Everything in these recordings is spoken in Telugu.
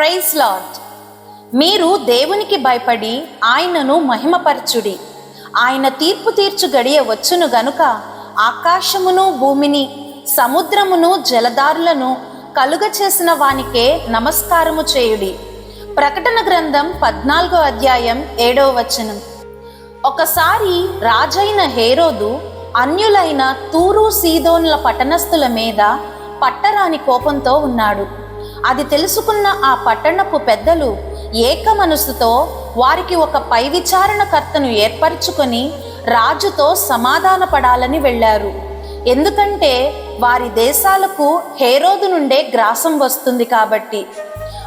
ప్రైజ్ లార్డ్ మీరు దేవునికి భయపడి ఆయనను మహిమపరచుడి. ఆయన తీర్పు తీర్చు గడియ వచ్చును గనుక ఆకాశమును భూమిని సముద్రమును జలదారులను కలుగ చేసిన వానికే నమస్కారము చేయుడి. ప్రకటన గ్రంథం పద్నాలుగో అధ్యాయం ఏడవ వచనం. ఒకసారి రాజైన హేరోదు అన్యులైన తూరు సీదోన్ల పట్టణస్థుల మీద పట్టరాని కోపంతో ఉన్నాడు. అది తెలుసుకున్న ఆ పట్టణపు పెద్దలు ఏక మనసుతో వారికి ఒక పై విచారణకర్తను ఏర్పరచుకొని రాజుతో సమాధానపడాలని వెళ్ళారు. ఎందుకంటే వారి దేశాలకు హేరోదు నుండే గ్రాసం వస్తుంది కాబట్టి.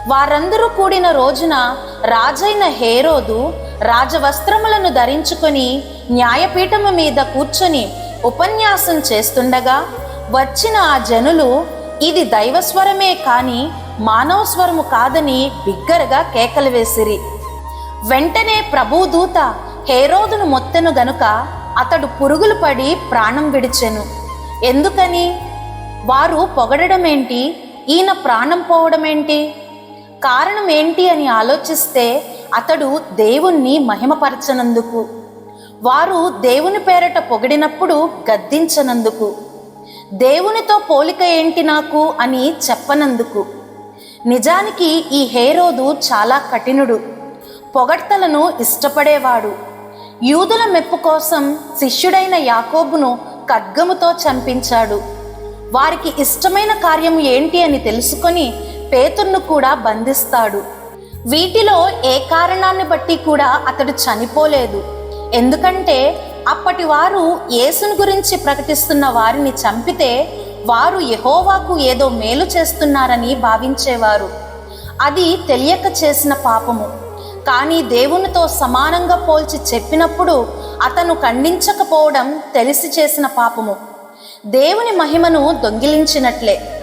వారందరూ కూడిన రోజున రాజైన హేరోదు రాజవస్త్రములను ధరించుకొని న్యాయపీఠము మీద కూర్చొని ఉపన్యాసం చేస్తుండగా వచ్చిన ఆ జనులు ఇది దైవస్వరమే కాని మానవ స్వరము కాదని బిగ్గరగా కేకలు వేసిరి. వెంటనే ప్రభుదూత హేరోదును మొత్తెను గనుక అతడు పురుగులు పడి ప్రాణం విడిచెను. ఎందుకని? వారు పొగడమేంటి ఈయన ప్రాణం పోవడమేంటి? కారణం ఏంటి అని ఆలోచిస్తే అతడు దేవుణ్ణి మహిమపరచనందుకు. వారు దేవుని పేరట పొగిడినప్పుడు గద్దించనందుకు. దేవునితో పోలిక ఏంటి నాకు అని చెప్పనందుకు. నిజానికి ఈ హేరోదు చాలా కఠినుడు పొగడ్తలను ఇష్టపడేవాడు. యూదుల మెప్పు కోసం శిష్యుడైన యాకోబును ఖడ్గముతో చంపించాడు. వారికి ఇష్టమైన కార్యం ఏంటి అని తెలుసుకొని పేతుర్ను కూడా బంధిస్తాడు. వీటిలో ఏ కారణాన్ని బట్టి కూడా అతడు చనిపోలేదు. ఎందుకంటే అప్పటి వారు యేసుని గురించి ప్రకటిస్తున్న వారిని చంపితే వారు యహోవాకు ఏదో మేలు చేస్తున్నారని భావించేవారు. అది తెలియక చేసిన పాపము. కానీ దేవునితో సమానంగా పోల్చి చెప్పినప్పుడు అతను ఖండించకపోవడం తెలిసి చేసిన పాపము. దేవుని మహిమను దొంగిలించినట్లే.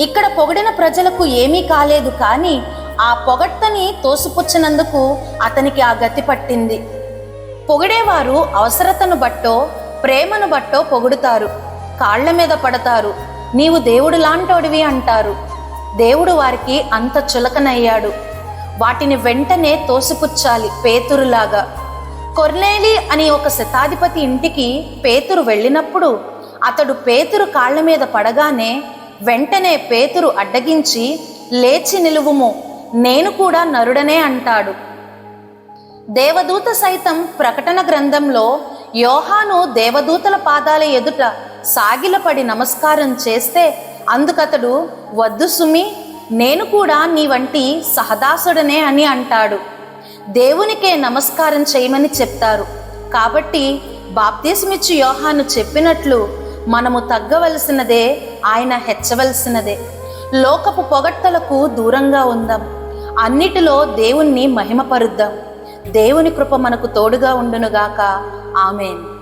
ఇక్కడ పొగిడిన ప్రజలకు ఏమీ కాలేదు కానీ ఆ పొగడ్తని తోసిపుచ్చినందుకు అతనికి ఆ గతి పట్టింది. పొగిడేవారు అవసరతను బట్టో ప్రేమను బట్టో పొగుడుతారు. కాళ్ళ మీద పడతారు. నీవు దేవుడు లాంటోడివి అంటారు. దేవుడు వారికి అంత చులకనయ్యాడు. వాటిని వెంటనే తోసిపుచ్చాలి పేతురులాగా. కొర్నేలి అని ఒక శతాధిపతి ఇంటికి పేతురు వెళ్ళినప్పుడు అతడు పేతురు కాళ్ళ మీద పడగానే వెంటనే పేతురు అడ్డగించి లేచి నిలువుము. నేను కూడా నరుడనే అంటాడు. దేవదూత సైతం ప్రకటన గ్రంథంలో యోహాను దేవదూతల పాదాల ఎదుట సాగిలపడి నమస్కారం చేస్తే అందుకతడు వద్దు సుమి నేను కూడా నీ వంటి సహదాసుడనే అని అంటాడు. దేవునికే నమస్కారం చేయమని చెప్తారు. కాబట్టి బాప్తీసమిచ్చి యోహాను చెప్పినట్లు మనము తగ్గవలసినదే ఆయన హెచ్చవలసినదే. లోకపు పొగడ్తలకు దూరంగా ఉందాం. అన్నిటిలో దేవుణ్ణి మహిమపరుద్దాం. దేవుని కృప మనకు తోడుగా ఉండునుగాక. ఆమెన్.